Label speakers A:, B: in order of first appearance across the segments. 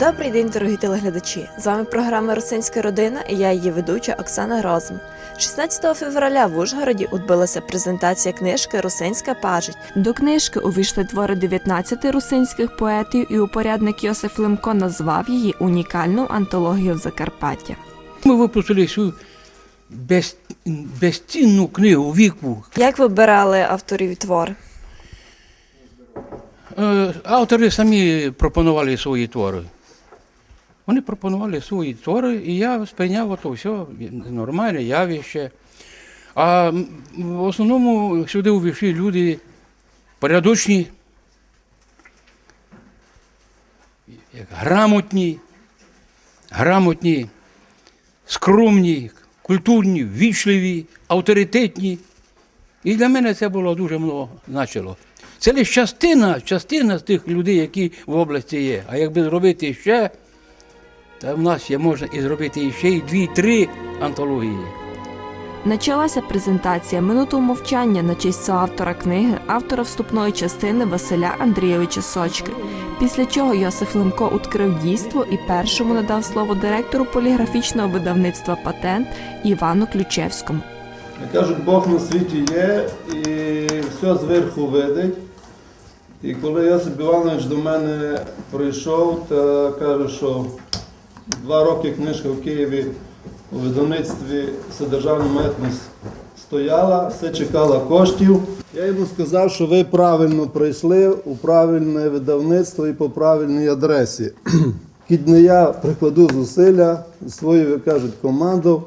A: Добрий день, дорогі телеглядачі! З вами програма Русинська родина і я її ведуча Оксана Розм. 16 февраля в Ужгороді відбулася презентація книжки Русинська пажить. До книжки увійшли твори 19 русинських поетів, і упорядник Йосиф Лемко назвав її унікальну антологію Закарпаття.
B: Ми випустили цю без, безцінну книгу віку.
A: Як вибирали авторів твори?
B: Е, Автори самі пропонували свої твори. Вони пропонували свої твори, і я сприйняв ото все нормальне явище. А в основному сюди увійшли люди порядочні, грамотні, грамотні, скромні, культурні, ввічливі, авторитетні. І для мене це було дуже много значило. Це лише частина, частина з тих людей, які в області є. А якби зробити ще, то в нас є можна і зробити ще й дві-три антології.
A: Началася презентація минуту мовчання на честь автора книги, автора вступної частини Василя Андрійовича Сочки. Після чого Йосиф Лемко відкрив дійство і першому надав слово директору поліграфічного видавництва Патент Івану Ключевському.
C: Кажуть, Бог на світі є і все зверху видить. І коли Йосип Іванович до мене прийшов та каже, що два роки книжка в Києві у видавництві Вседержавна митність стояла, все чекала коштів. Я йому сказав, що ви правильно прийшли у правильне видавництво і по правильній адресі. Кіть не я прикладу зусилля, свою, як кажуть, команду,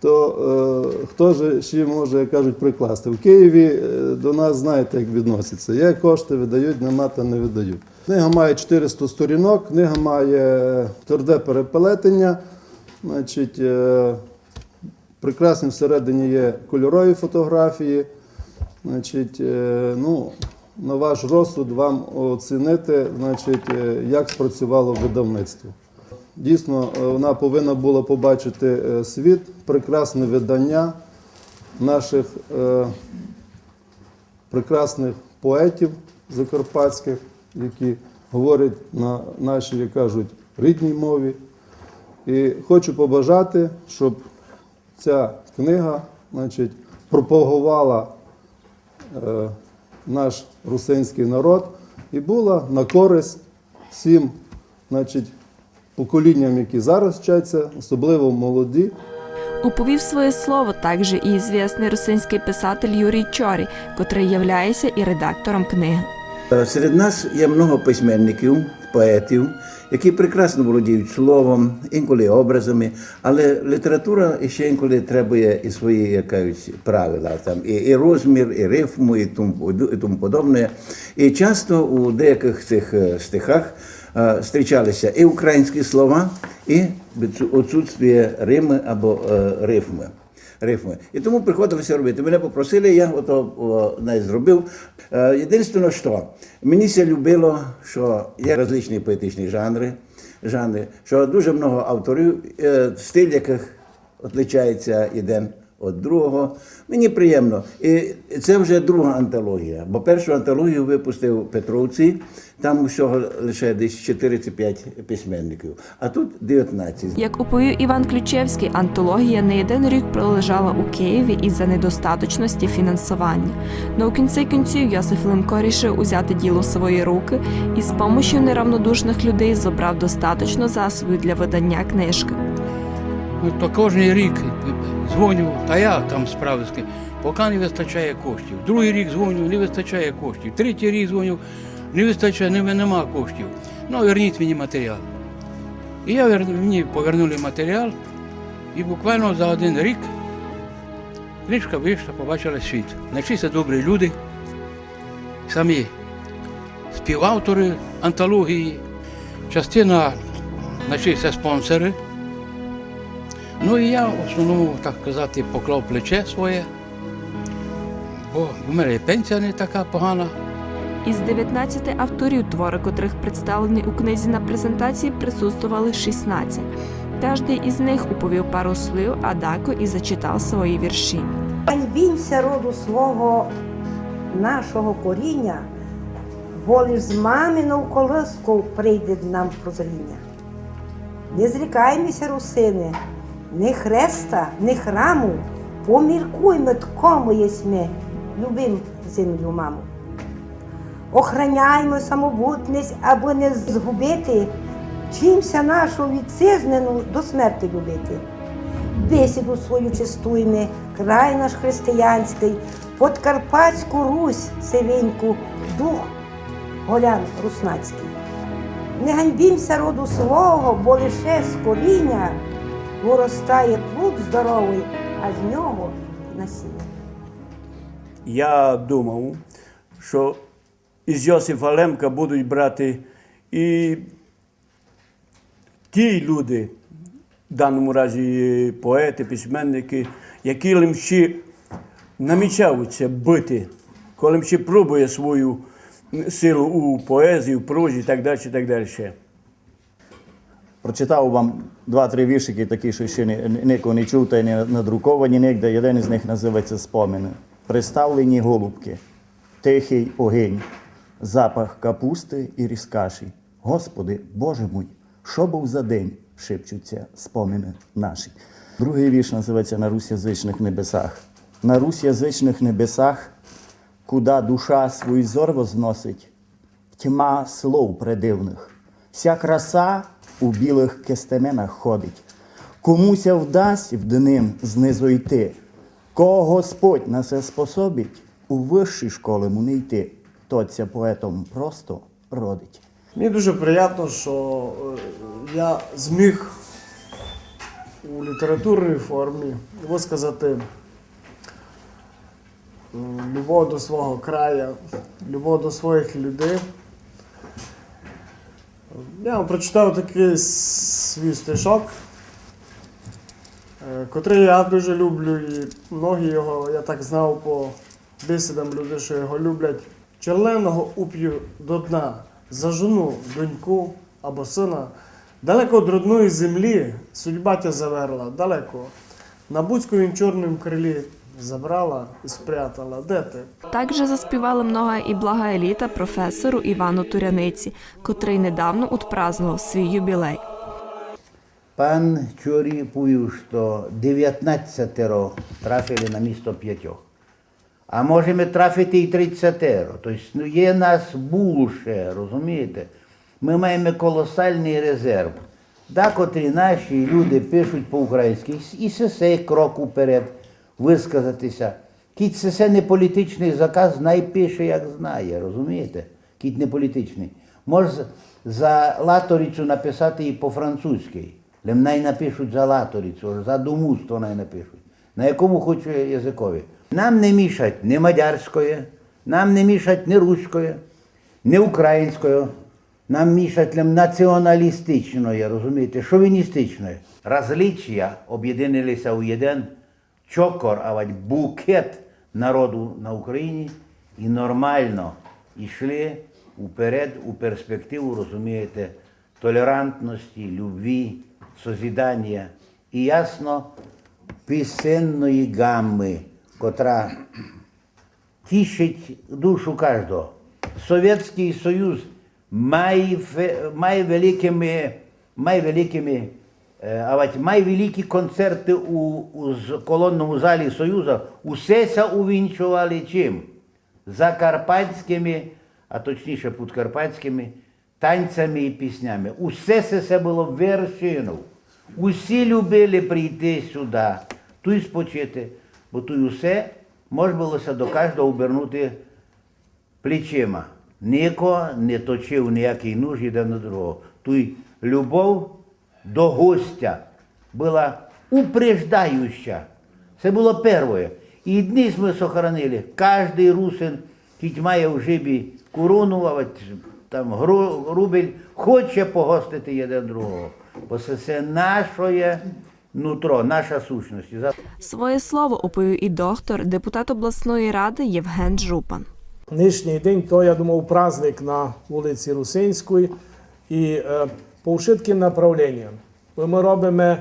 C: то е, хто ж ще може, як кажуть, прикласти? В Києві е, до нас знаєте, як відносяться. Є кошти, видають, нема та не видають. Книга має 400 сторінок, книга має тверде переплетення, значить, е, прекрасні всередині є кольорові фотографії. Значить, е, ну, на ваш розсуд вам оцінити, значить, е, як спрацювало видавництво. Дійсно, е, вона повинна була побачити е, світ, прекрасне видання наших е, прекрасних поетів закарпатських, які говорять на нашій, як кажуть, рідній мові. І хочу побажати, щоб ця книга значить, пропагувала наш русинський народ і була на користь всім значить, поколінням, які зараз вчаться, особливо молоді.
A: Уповів своє слово також і звісний русинський писатель Юрій Чорі, котрий являється і редактором книги.
D: Е, Серед нас є много письменників, поетів, які прекрасно володіють словом, інколи образами, але література ще інколи требує і свої як кажуть, правила, там і, і розмір, і рифму, і тому, і тому подобне. І часто у деяких цих е, стихах зустрічалися і українські слова, і відсутствие рими або е, рифми рифми. І тому приходилося робити. Мене попросили, я ото навіть зробив. Е, Єдине, що мені це любило, що є різні поетичні жанри, жанри, що дуже багато авторів, е, стиль яких відрізняється один від другого. Мені приємно. І це вже друга антологія. Бо першу антологію випустив Петровці, там усього лише десь 45 письменників, а тут 19.
A: Як уповів Іван Ключевський, антологія не один рік пролежала у Києві із-за недостаточності фінансування. Но у кінці кінців Йосиф Лемко рішив узяти діло в свої руки і з помощю неравнодушних людей зібрав достаточно засобів для видання книжки.
B: Ну, то кожен рік дзвоню, та я там справився, поки не вистачає коштів. Другий рік дзвоню, не вистачає коштів. Третій рік дзвоню, не вистачає, не, нема коштів. Ну, верніть мені матеріал. І я вер- мені повернули матеріал, і буквально за один рік книжка вийшла, побачила світ. Знайшлися добрі люди, самі співавтори антології, частина знайшлися спонсори. Ну і я в основному, так казати, поклав плече своє, бо в мене пенсія не така погана.
A: Із 19 авторів, твори котрих представлені у книзі на презентації, присутствували 16. Кожний із них уповів пару слів, а Дако і зачитав свої вірші.
E: Ганьбінься роду свого, нашого коріння, бо лиш з маминого колиску прийде нам прозріння. Не зрікаймося, русини, ні хреста, ні храму, поміркуймо, кому єсме, любим землю маму. Охраняймо самобутність, аби не згубити, чимся нашу вітчизнену до смерти любити. Бесіду свою чистуйме, край наш християнський, Подкарпатську Русь сивеньку, дух голян руснацький. Не ганьбімся роду свого, бо лише з коріння виростає плод здоровий, а з нього насіння.
F: Я думав, що із Йосифа Лемка будуть брати і ті люди, в даному разі поети, письменники, які лимші намічаються бити, коли лимші пробує свою силу у поезії, в прозі і так далі. Так далі.
G: Прочитав вам два-три віршики, такі, що ще ні- нікого не чув, та й не надруковані ніде. Один із них називається Спомини. Приставлені голубки, тихий огінь, запах капусти і різкаші. Господи, Боже мой, що був за день? шепчуться спомини наші. Другий вірш називається На Русь язичних небесах. На Русь язичних небесах, куда душа свій зор возносить, тьма слов предивних. Вся краса у білих кестеменах ходить. Комуся вдасть в дним знизу йти. Кого Господь на це способить, у вищі школи му не йти. Тоця поетом просто родить.
H: Мені дуже приємно, що е, я зміг у літературній формі висказати любов до свого краю, любов до своїх людей. Я вам прочитав такий свій стишок, е, котрий я дуже люблю, і многі його, я так знав по бесідам люди, що його люблять. Черленого уп'ю до дна, зажену доньку або сина. Далеко від родної землі судьба тя заверла, далеко. На Буцьковім чорному крилі забрала і спрятала. Де ти?
A: Так же заспівали много і блага еліта професору Івану Туряниці, котрий недавно отпразнував свій юбілей.
I: Пан Чурі повів, що 19 трафили на місто п'ятьох. А можемо трафити і 30. Тобто ну, є нас більше, розумієте? Ми маємо колосальний резерв. Декотрі наші люди пишуть по-українськи, і це крок уперед висказатися. Кіт це не політичний заказ, найпише, як знає, розумієте? Кіт не політичний. Може за латорицю написати і по-французьки. Лем най напишуть за латорицю, за думуство най напишуть. На якому хоче язикові. Нам не мішать ні мадярської, нам не мішать ні руської, ні української. Нам мішать націоналістичної, розумієте, шовіністичної. Различия об'єдналися у один чокор, а букет народу на Україні і нормально йшли уперед, у перспективу, розумієте, толерантності, любві, созідання і ясно пісенної гамми, котра тішить душу кожного. Совєтський Союз має, великими, має великими е, має великі концерти у, у колонному залі Союзу. Усе це увінчували чим? Закарпатськими, а точніше подкарпатськими танцями і піснями. Усе це, це було вершиною. Усі любили прийти сюди, тут спочити, бо тут усе можна до кожного обернути плечима. Ніко не точив ніякий нуж один на другого. Тут любов до гостя була упреждаюча. Це було перше. І дні ми сохранили. Кожний русин, кіть має в жибі корону, там рубель, хоче погостити один другого. Бо це наше нутро, наша сущність.
A: Своє слово оповів і доктор, депутат обласної ради Євген Жупан.
J: Нинішній день то, я думав, праздник на вулиці Русинської і е, по всім направленням. Ми робимо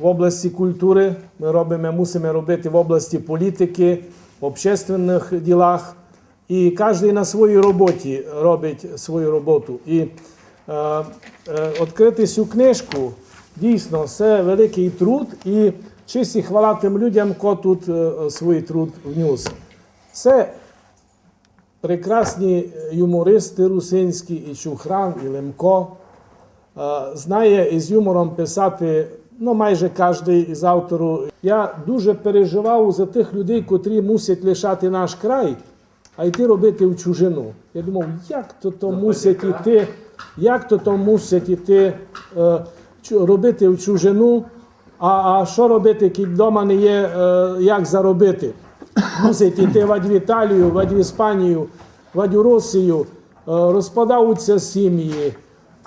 J: в області культури, ми робимо, мусимо робити в області політики, в общественних ділах І кожен на своїй роботі робить свою роботу. І е, е, відкрити цю книжку дійсно це великий труд і чисті хвала тим людям, хто тут е, свій труд вніс. Це прекрасні юмористи русинські, і Чухран, і Лемко. Е, Знає із юмором писати ну, майже кожен із авторів. Я дуже переживав за тих людей, котрі мусять лишати наш край, а йти робити в чужину. Я думав, як то то мусять іти, як то то мусять іти е, робити в чужину, а, а що робити, як вдома не є, е, як заробити. Мусить вадь в Італію, в Іспанію, вадь у Росію, е, розпадаються сім'ї.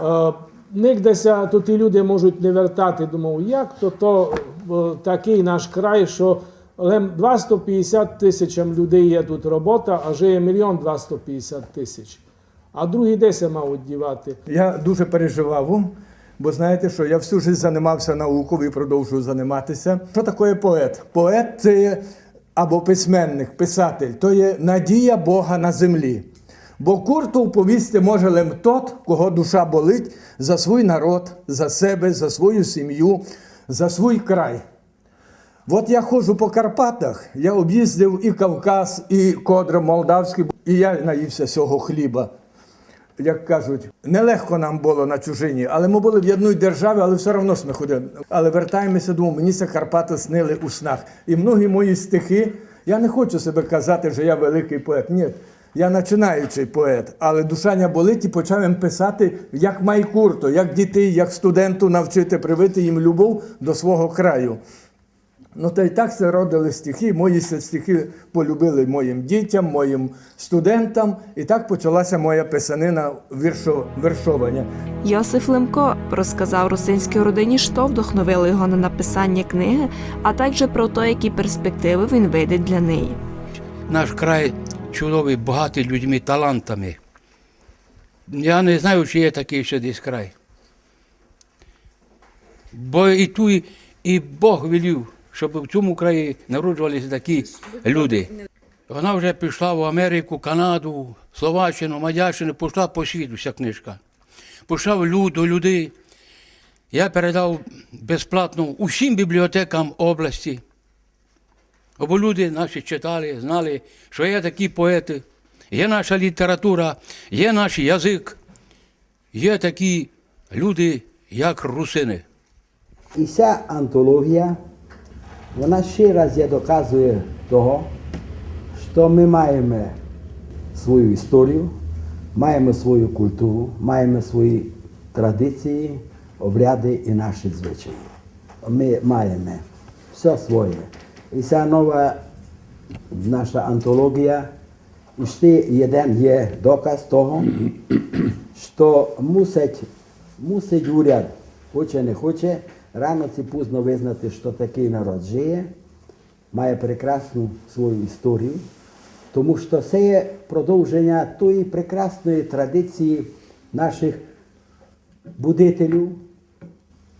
J: Е, Нигдеся тут і люди можуть не вертати. Думав, як то то е, такий наш край, що лем 250 тисячам людей є тут робота, а живе мільйон 250 тисяч. А другий де се мають дівати?
K: Я дуже переживав, бо знаєте, що я всю життя займався наукою і продовжую займатися. Що таке поет? Поет це або письменник, писатель, то є надія Бога на землі. Бо курту повісти може лем тот, кого душа болить за свій народ, за себе, за свою сім'ю, за свій край. От я ходжу по Карпатах, я об'їздив і Кавказ, і Кодра Молдавський, і я наївся цього хліба. Як кажуть, нелегко нам було на чужині, але ми були в одній державі, але все одно ми ходили. Але вертаємося додому, мені це Карпати снили у снах. І многі мої стихи, я не хочу себе казати, що я великий поет. Ні, я починаючий поет, але душа не болить і почав їм писати як майкурто, як дітей, як студенту навчити привити їм любов до свого краю. Ну, та й так це родили стихи. Мої стихи полюбили моїм дітям, моїм студентам. І так почалася моя писанина віршо, вершовання.
A: Йосиф Лемко розказав русинській родині, що вдохновило його на написання книги, а також про те, які перспективи він видить для неї.
B: Наш край чудовий, багатий людьми, талантами. Я не знаю, чи є такий ще десь край. Бо і ту, і- і Бог велів, щоб в цьому краї народжувалися такі люди. Вона вже пішла в Америку, Канаду, Словаччину, Мадярщину, пішла по світу вся книжка. Пішла в люд, до людей. Я передав безплатно усім бібліотекам області. Бо люди наші читали, знали, що є такі поети, є наша література, є наш язик, є такі люди, як русини.
L: І ця антологія, вона ще раз є доказує того, що ми маємо свою історію, маємо свою культуру, маємо свої традиції, обряди і наші звичаї. Ми маємо все своє. І ця нова наша антологія, і ще один є доказ того, що мусить, мусить уряд, хоче не хоче, рано чи пізно визнати, що такий народ жиє, має прекрасну свою історію, тому що це є продовження тої прекрасної традиції наших будителів,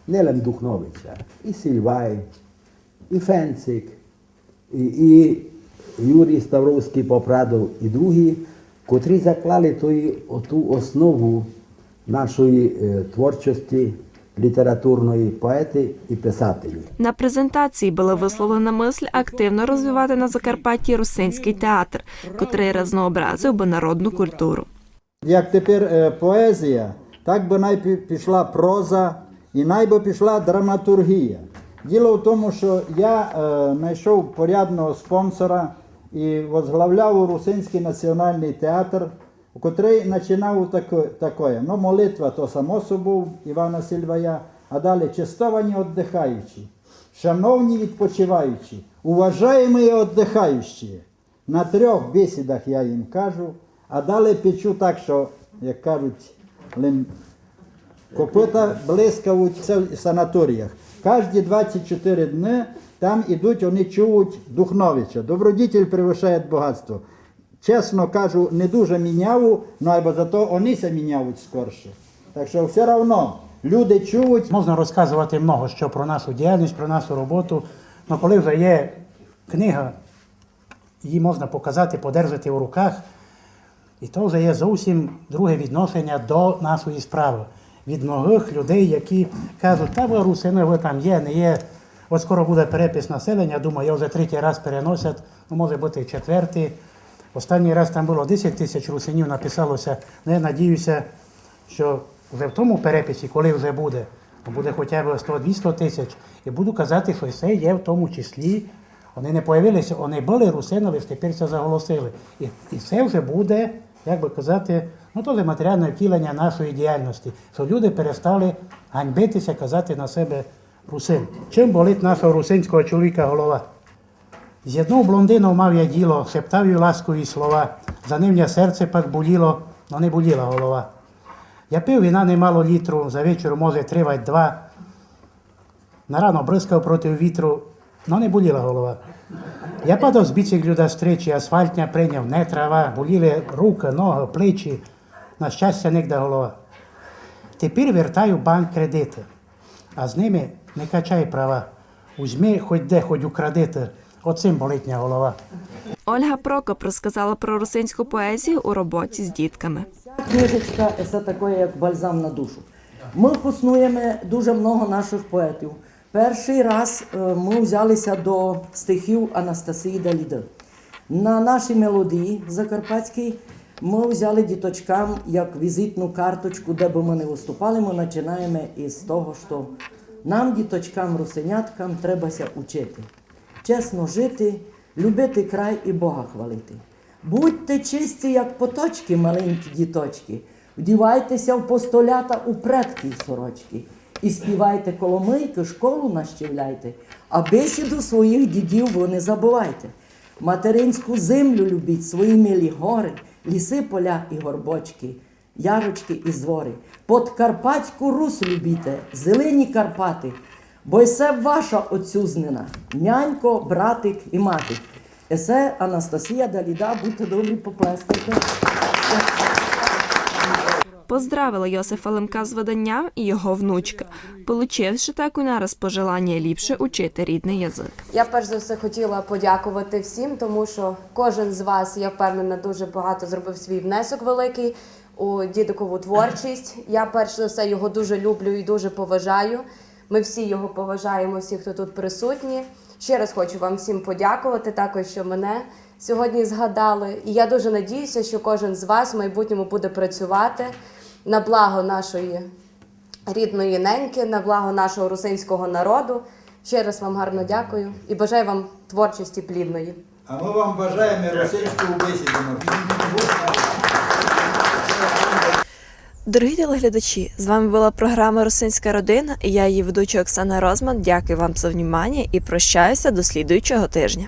L: не лише Духновича, і Сільвай, і Фенцик, і, і Юрій Ставровський Попрадов, і другі, котрі заклали тої, оту основу нашої е, творчості літературної поети і писателі.
A: На презентації була висловлена мисль активно розвивати на Закарпатті русинський театр, котрий разнообразив би народну культуру.
M: Як тепер е, поезія, так би най пішла проза і най би пішла драматургія. Діло в тому, що я е, знайшов порядного спонсора і возглавляв Русинський національний театр, котрий починав таке. Ну, молитва то само собою Івана Сільвая, а далі чистовані віддихаючі, шановні відпочиваючі, уважаємо віддихаючі. На трьох бесідах я їм кажу, а далі печу так, що, як кажуть, копита блискавуть в санаторіях. Кожні 24 дні там ідуть, вони чують Духновича. Добродітель превишає багатство. Чесно кажу, не дуже міняву, ну або зато вони се міняють скорше. Так що все одно люди чують,
N: Можна розказувати много що про нашу діяльність, про нашу роботу. Але коли вже є книга, її можна показати, подержати в руках, І то вже є зовсім друге відношення до нашої справи. Від многих людей, які кажуть, та ви русини, ви там є, не є. От скоро буде перепис населення, думаю, я вже третій раз переносять, ну може бути четвертий. Останній раз там було 10 тисяч русинів написалося. Ну, я надіюся, що вже в тому переписі, коли вже буде, буде хоча б 100-200 тисяч. І буду казати, що це є в тому числі. Вони не появилися, вони були русинові, тепер це заголосили. І, і це вже буде, як би казати, ну то матеріальне втілення нашої діяльності, що люди перестали ганьбитися, казати на себе русин. Чим болить нашого русинського чоловіка голова? З одного блондином мав я діло, шептав їй ласкові слова. За ним я серце пак боліло, но не боліла голова. Я пив вина немало літру, за вечір може тривать два. На рано бризкав проти вітру, но не боліла голова. Я падав з біциклю до стрічі, асфальтня прийняв, не трава, боліли руки, ноги, плечі. На щастя, нігде голова. Тепер вертаю банк кредити, а з ними не качай права. Узьми хоч де, хоч украдити. Оцим болітня голова.
A: Ольга Прокоп розказала про русинську поезію у роботі з дітками.
O: Книжечка це таке, як бальзам на душу. Ми хуснуємо дуже много наших поетів. Перший раз е, ми взялися до стихів Анастасії Даліди. На нашій мелодії закарпатській ми взяли діточкам як візитну карточку, де би ми не виступали. Ми починаємо із того, що нам, діточкам, русеняткам, требася учити. Чесно жити, любити край і Бога хвалити. Будьте чисті, як поточки, маленькі діточки, вдівайтеся в постолята у предки сорочки, і співайте коломийки, школу нащевляйте, а бесіду своїх дідів ви не забувайте. Материнську землю любіть, свої милі гори, ліси, поля і горбочки, ярочки і звори. Подкарпатську Русь любіте, зелені Карпати, бо есе ваша отцюзнина, нянько, братик і мати. Есе Анастасія Даліда, будьте добрі, поплескайте.
A: Поздравила Йосифа Лемка з виданням і його внучка, получивши таку нараз пожелання ліпше учити рідний язик.
P: Я перш за все хотіла подякувати всім, тому що кожен з вас, я впевнена, дуже багато зробив свій внесок великий у дідикову творчість. Я перш за все його дуже люблю і дуже поважаю. Ми всі його поважаємо, всі, хто тут присутні. Ще раз хочу вам всім подякувати, також що мене сьогодні згадали. І я дуже надіюся, що кожен з вас в майбутньому буде працювати на благо нашої рідної неньки, на благо нашого русинського народу. Ще раз вам гарно дякую і бажаю вам творчості плідної.
M: А ми вам бажаємо російську бесіду.
A: Дорогі телеглядачі, з вами була програма Русинська родина і я її ведуча Оксана Розман. Дякую вам за внимання і прощаюся до слідуючого тижня.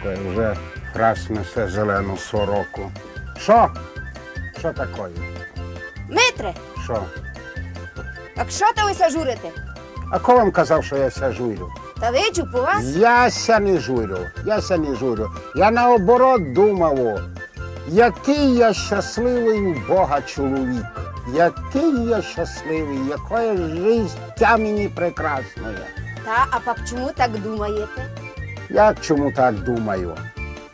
Q: Що таке? Вже раз несе зелену сороку. Що? Що таке?
R: Митре,
Q: Що?
R: а що то ви сяжурите?
Q: А хто вам казав, що я ся журю?
R: Та виджу по вас.
Q: Я ся не журю, я ся не журю. Я наоборот думав, о, який я щасливий у Бога чоловік. Який я щасливий, яке життя мені прекрасне.
R: Та, а пап чому так думаєте?
Q: Як чому так думаю?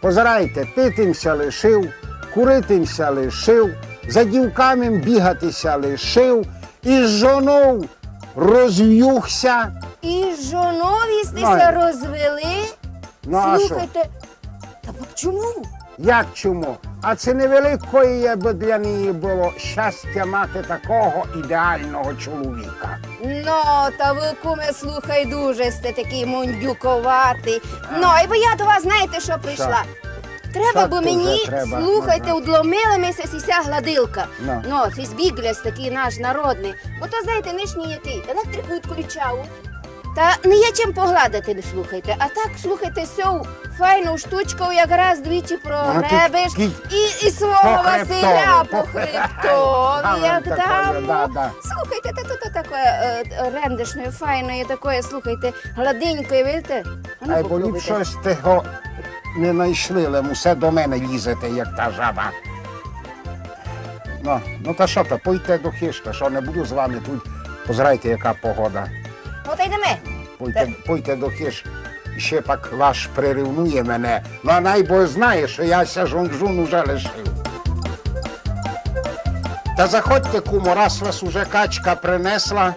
Q: Позирайте, питимся лишив, куритимся лишив, за дівками бігатися лишив, і з жонов розв'юхся.
R: І з жонові
Q: Ну,
R: розвели?
Q: Ну, а що?
R: Слухайте, та чому?
Q: Як чому? А це невеликої би для неї було щастя мати такого ідеального чоловіка.
R: Ну, та ви, куме, слухай, дуже сте такий мундюковатий. Ну, і бо я до вас знаєте, що прийшла. Треба,
Q: Що
R: бо мені,
Q: треба?
R: слухайте,
Q: Ага.
R: удломила мися сіся гладилка.
Q: Ну.
R: Ну, це збігляс такий наш народний. Бо то, знаєте, нишній який, електрику відключав. Та не є чим погладити, не слухайте. А так слухайте сю файну штучку, якраз двічі прогребиш
Q: кі-
R: і, і свого
Q: по
R: Василя по хребтові, як там.
Q: да, да.
R: Слухайте, та тут таке е, рендишне, файне, таке, слухайте, гладеньке, видите? А ну,
Q: Ай, бо
R: попробуйте.
Q: ліпше з того не знайшли, але мусе до мене лізете, як та жаба. Ну, ну та що то, пойте до хишка, що не буду з вами тут. Позирайте, яка погода.
R: Ну, та йдемо.
Q: Пойте, пойте до хиш. Ще пак ваш прирівнує мене. Ну а найбо знає, що я ся жонжун уже лишив. Та заходьте, кумо, раз вас уже качка принесла.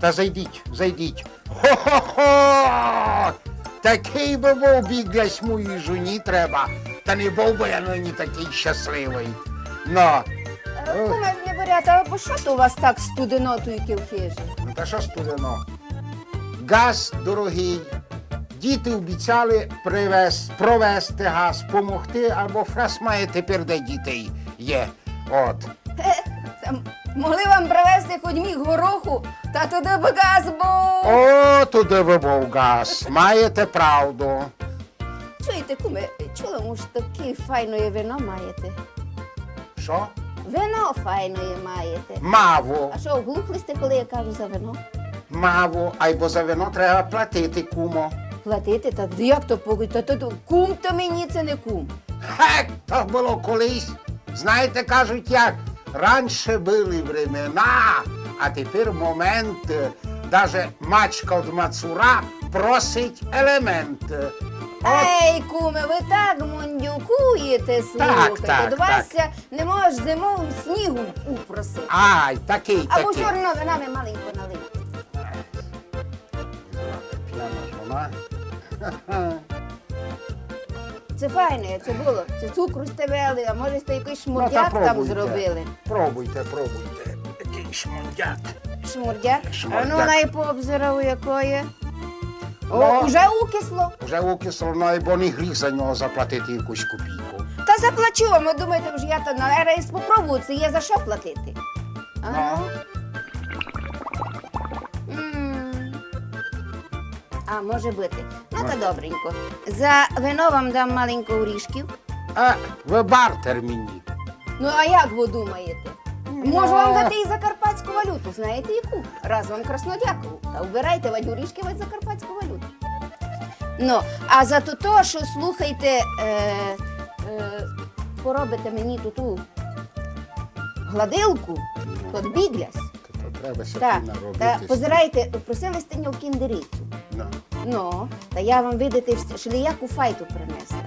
Q: Та зайдіть, зайдіть. Хо-хо-хо! Такий би був біглясь моїй жоні треба. Та не був би я нині такий щасливий. Ну,
R: Е, Куме, не берете, а що то у вас так студено тільки в
Q: ну та що студено? Газ дорогий. Діти обіцяли привез, провести газ, помогти, або фрас має тепер де дітей є. От.
R: Та Могли вам привезти хоч міг гороху, та туди б газ був.
Q: О, туди би був газ. Маєте правду.
R: Чуєте, куме, чула, може, таке файне вино маєте?
Q: Що?
R: Вино файне маєте.
Q: Маво,
R: А що, оглухли сте, коли я кажу за вино?
Q: Маво, айбо за вино треба платити, кумо.
R: Платити? Та як то погуть? Та то кум то мені це не кум.
Q: Хек, то було колись. Знаєте, кажуть як, раніше були времена, а тепер момент, даже мачка від мацура просить елемент. От
R: Ей, куме, ви так мундюкуєте, слухайте.
Q: так,
R: До вас ся не можеш зимову снігу упросити.
Q: ай, такий,
R: Або
Q: такий.
R: все одно ви нами маленько налити.
Q: Жона.
R: Це файне, це було. Це цукру стевели, а може сте якийсь
Q: Ну,
R: там зробили.
Q: Пробуйте, пробуйте. Який шмондяк.
R: Шмурдяк? А
Q: Шмурдяк.
R: ну най пообзирав якої. О,
Q: Ну.
R: уже укисло.
Q: Вже укисло, бо не гріх за нього заплатити якусь копійку.
R: Та заплачу вам, ви думаєте, вже я то на рейс попробую, це є за що платити. Ага. М. А, може бути. Ну та добренько. За вино вам дам маленько орішків.
Q: А, ви бартер мені.
R: Ну а як ви думаєте? Можу вам дати і закарпатську валюту, знаєте яку? Раз вам краснодякову. Та вбирайте вадь горішки в закарпатську валюту. Ну, а за то, то що слухайте, е, е, поробите мені ту ту гладилку, біглясь.
Q: То треба
R: Так,
Q: тут наробити.
R: та позирайте, просили сте нього кіндерицю.
Q: Ну.
R: Та я вам видите, шліяку файту принесла.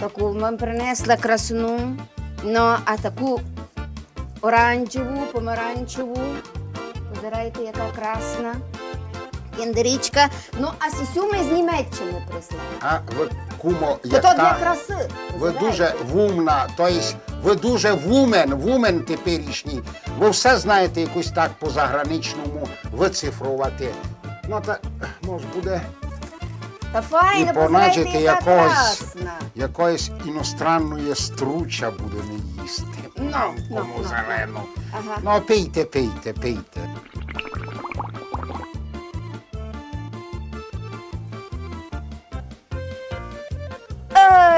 R: Таку вам принесла красну, ну, а таку оранжеву, помаранчеву. Позирайте, яка красна. Кіндерічка. Ну, а сісю ми з Німеччини прислали.
Q: А ви, кумо,
R: То то для
Q: та,
R: краси.
Q: ви
R: позирайте.
Q: дуже вумна, тобто ви дуже вумен, вумен теперішній. Ви все знаєте якось так по заграничному вицифрувати. Ну, та, може, буде
R: Та файно,
Q: і поначити якогось,
R: красна.
Q: якоїсь іностранної струча будемо їсти.
R: Ну, ну,
Q: Кому
R: ну,
Q: зелену.
R: Ага.
Q: Ну, пийте, пийте, пийте.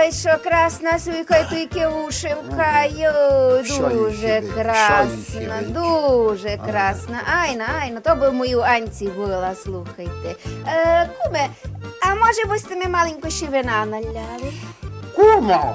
R: Ой, що красна свіка, тільки ушивка, йой,
Q: Що
R: дуже красна, дуже красна. Айна, айна, то би мою Анці була, слухайте. Е, куме, а може ви сте ми маленько ще вина наляли?
Q: Кумо,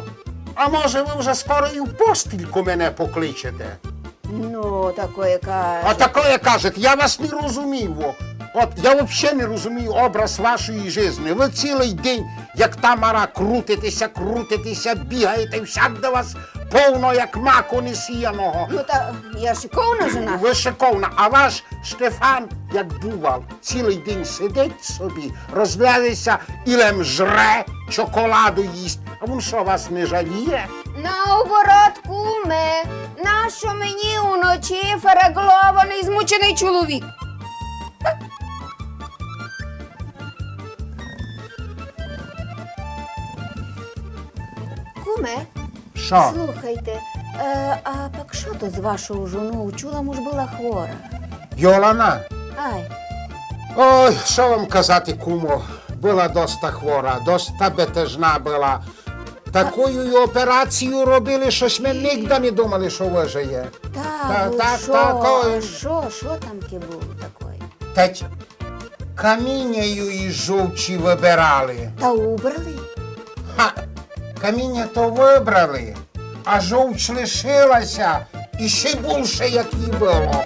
Q: а може ви вже скоро і в постільку мене покличете?
R: Ну, такої каже.
Q: А такое кажете, я вас не розумію. От я взагалі не розумію образ вашої житті. Ви цілий день, як та мара, крутитеся, крутитеся, бігаєте, всяк до вас повно, як маку несіяного.
R: Ну, та я шиковна жена.
Q: Ви шиковна, а ваш Штефан, як бував, цілий день сидить собі, розглядається, ілем жре, чоколаду їсть. А він що вас не жаліє?
R: Наоборот, куме, нащо мені уночі фереглований змучений чоловік? Куме,
Q: Що?
R: слухайте, е, а пак що то з вашою жоною? Чула, муж була хвора.
Q: Йолана,
R: Ай,
Q: Ой, що вам казати, кумо, була доста хвора, доста бетежна була. Таку їй операцію робили, щось ми ніде не думали, що вижиє.
R: Та,
Q: Та-
R: ви що?
Q: так, ой.
R: А що, що там ки було такое?
Q: Теть каміння її жовчі вибирали.
R: Та убрали?
Q: Ха, каміння то вибрали, а жовч лишилася і ще більше, як їй було.